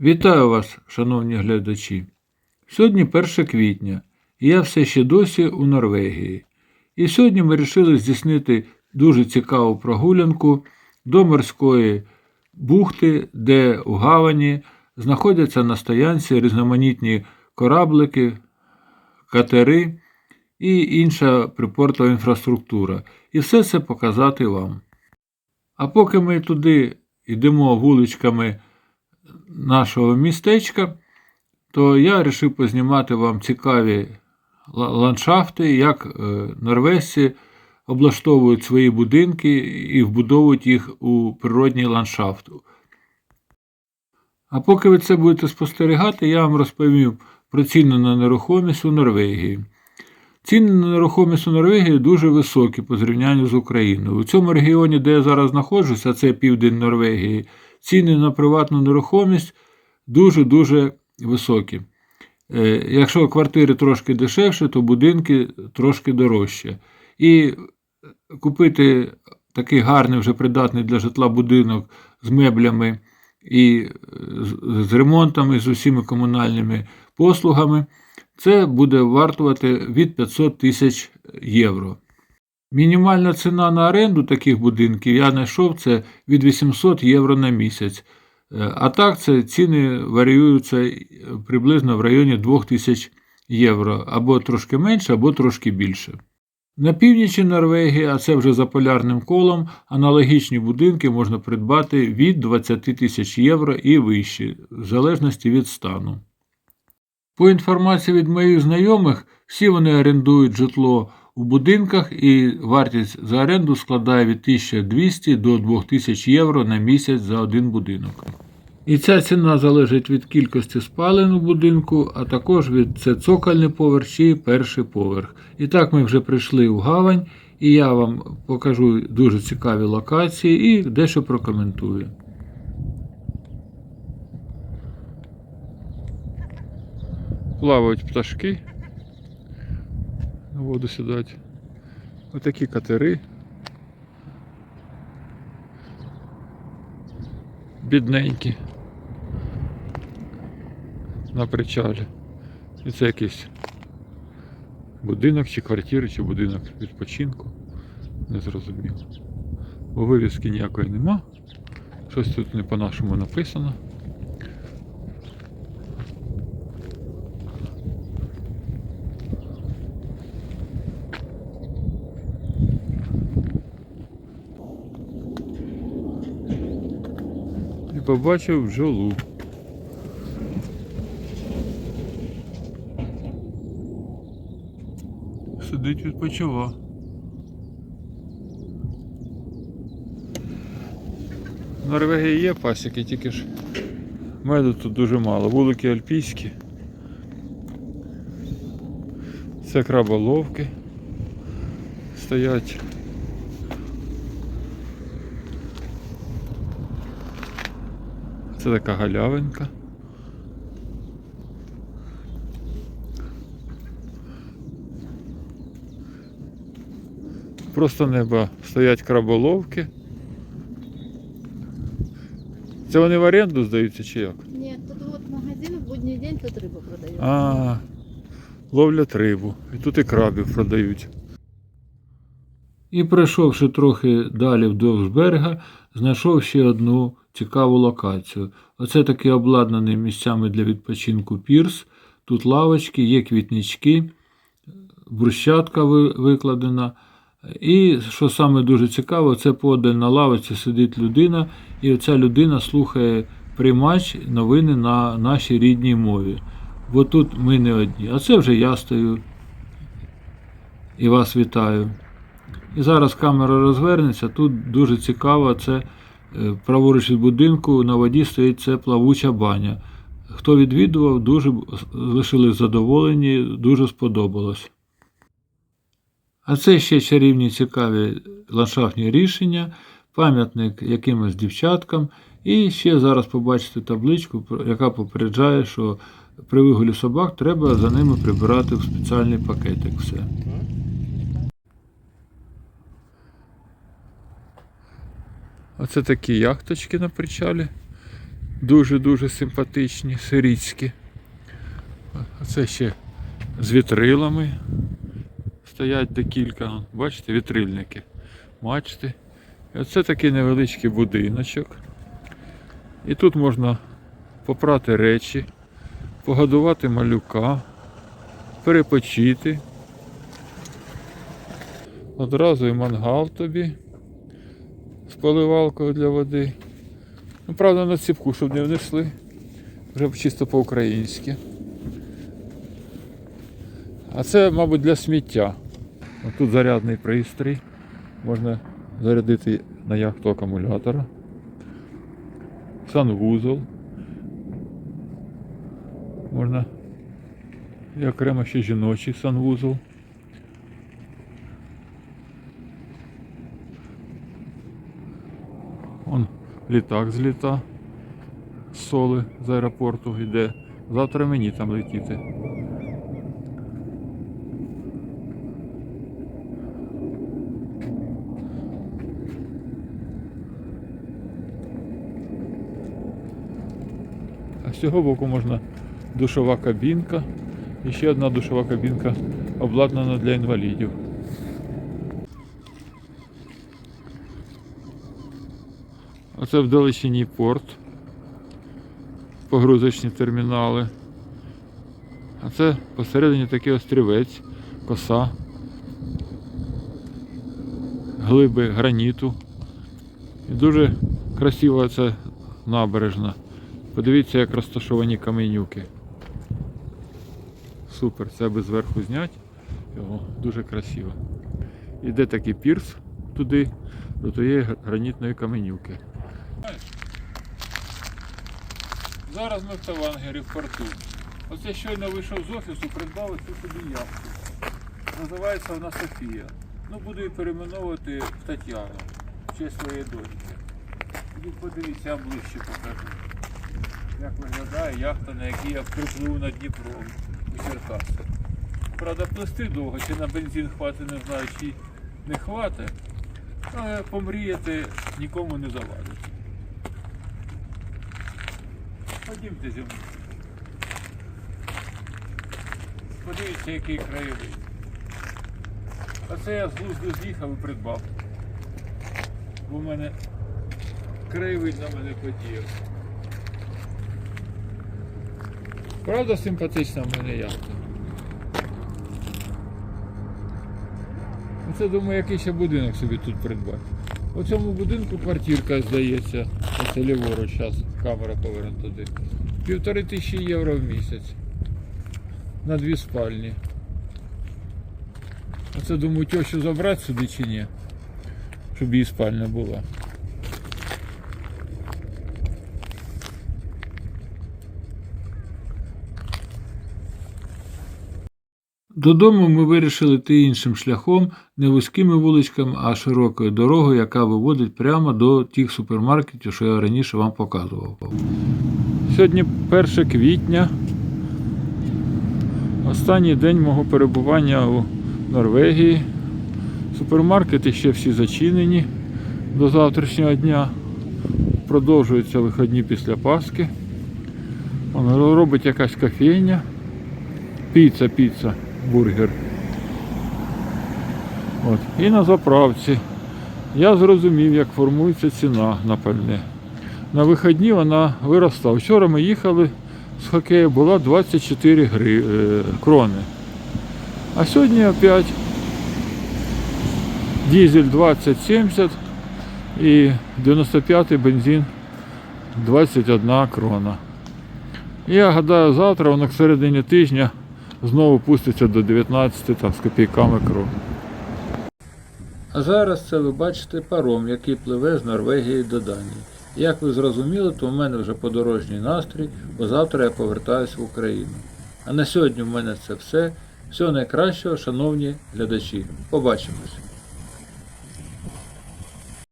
Вітаю вас, шановні глядачі. Сьогодні 1 квітня, і я все ще досі у Норвегії. І сьогодні ми вирішили здійснити дуже цікаву прогулянку до морської бухти, де у гавані знаходяться на стоянці різноманітні кораблики, катери і інша припортова інфраструктура. І все це показати вам. А поки ми туди йдемо вуличками нашого містечка, то я вирішив познімати вам цікаві ландшафти, як е, норвежці облаштовують свої будинки і вбудовують їх у природній ландшафт. А поки ви це будете спостерігати, я вам розповім про ціни на нерухомість у Норвегії. Ціни на нерухомість у Норвегії дуже високі по зрівнянню з Україною. У цьому регіоні, де я зараз знаходжуся, це південь Норвегії, ціни на приватну нерухомість дуже-дуже високі. Е, Якщо квартири трошки дешевше, то будинки трошки дорожче. І купити такий гарний, вже придатний для житла будинок з меблями і е, з- ремонтами, з усіма комунальними послугами, це буде вартувати від 500 тисяч євро. Мінімальна ціна на оренду таких будинків я знайшов це від 800 євро на місяць. Е, А так це ціни варіюються е, приблизно в районі 2000 євро, або трошки менше, або трошки більше. На північі Норвегії, а це вже за полярним колом, аналогічні будинки можна придбати від 20 тисяч євро і вище, в залежності від стану. По інформації від моїх знайомих, всі вони орендують житло у будинках і вартість за оренду складає від 1200 до 2000 євро на місяць за один будинок. І ця ціна залежить від кількості спалень у будинку, а також від це цокольний поверх чи перший поверх. І так ми вже прийшли у гавань, і я вам покажу дуже цікаві локації і дещо прокоментую. Плавають пташки. На воду сідають. Отакі катери. Бідненькі. На причалі. І це якийсь будинок чи квартира, чи будинок відпочинку. Не зрозуміло. Бо вивіски ніякої нема. Щось тут не по-нашому написано. Побачив бджолу. Сидить відпочива. В Норвегії є пасіки, тільки ж меду тут дуже мало. Вулики альпійські. Це краболовки стоять. Це така галявинка. Просто небо стоять краболовки. Це вони в оренду здаються чи як? Нет, тут вот магазин в будний день тут рыбу продают. А, ловлять рибу. І тут і крабів продають. І пройшовши трохи далі вдовж берега, знайшов ще одну цікаву локацію. Оце такий обладнаний місцями для відпочинку пірс. Тут лавочки, є квітнички, брусчатка викладена. І що саме дуже цікаво, це подаль на лавочці сидить людина, і ця людина слухає приймач новини на нашій рідній мові. Бо тут ми не одні. А це вже я стою і вас вітаю. І зараз камера розвернеться. Тут дуже цікаво, це праворуч від будинку на воді стоїть це плавуча баня. Хто відвідував, дуже б- лишили задоволені, дуже сподобалось. А це ще чарівні цікаві ландшафтні рішення, пам'ятник якимось дівчаткам. І ще зараз побачите табличку, яка попереджає, що при вигулі собак треба за ними прибирати в спеціальний пакетик все. Оце такі яхточки на причалі. Дуже-дуже симпатичні, сирійські. А це ще з вітрилами. Стоять декілька, бачите, вітрильники. Мачти. І оце такий невеличкий будиночок. І тут можна попрати речі, погодувати малюка, перепочити. Одразу і мангал тобі поливалкою для води. Ну, правда, на ціпку, щоб не внесли. Вже чисто по-українськи. А це, мабуть, для сміття. Тут зарядний пристрій. Можна зарядити на яхту акумулятора. Санвузол. Можна і окремо ще жіночий санвузол. Літак зліта з соли з аеропорту йде. Завтра мені там летіти. А з цього боку можна душова кабінка. І ще одна душова кабінка обладнана для інвалідів. Оце в порт. Погрузочні термінали. А це посередині такий острівець, коса, глиби граніту. І дуже красива ця набережна. Подивіться, як розташовані каменюки. Супер, це аби зверху зняти. Його дуже красиво. Іде такий пірс туди, до тієї гранітної каменюки. Зараз ми в Тавангері в порту. Оце щойно вийшов з офісу, придбав цю собі яхту. Називається вона Софія. Ну, буду її перейменовувати в Тетяну, в честь своєї доньки. Ідіть подивіться, я ближче покажу. Як виглядає яхта, на якій я приплив над Дніпром у Черкаси. Правда, плести довго, чи на бензин хватить, не знаю, чи не хватить. Але помріяти нікому не завадить. Ходімте зі. Подивіться, який краєвид. А це я з глузду з'їхав і придбав. Бо в мене краєвид на мене подіяв. Правда симпатична в мене яхта? Оце думаю, який ще будинок собі тут придбати. У цьому будинку квартирка здається. Оце ліворуч, зараз камера поверне туди. Півтори тисячі євро в місяць. На дві спальні. Оце думаю, тещу забрати сюди чи ні. Щоб її спальня була. Додому ми вирішили йти іншим шляхом, не вузькими вуличками, а широкою дорогою, яка виводить прямо до тих супермаркетів, що я раніше вам показував. Сьогодні 1 квітня, останній день мого перебування у Норвегії. Супермаркети ще всі зачинені до завтрашнього дня. Продовжуються виходні після Пасхи. Робить якась кофейня. Піца, піца, бургер. От. І на заправці я зрозумів, як формується ціна на пальне. На вихідні вона виросла. Вчора ми їхали з хокею, була 24 гри, е, крони. А сьогодні опять дизель 2070 і 95 бензин 21 крона. Я гадаю, завтра воно к середині тижня знову пуститься до 19 там, з копійками кров. А зараз це ви бачите паром, який пливе з Норвегії до Данії. Як ви зрозуміли, то в мене вже подорожній настрій, бо завтра я повертаюся в Україну. А на сьогодні в мене це все. Всього найкращого, шановні глядачі. Побачимось!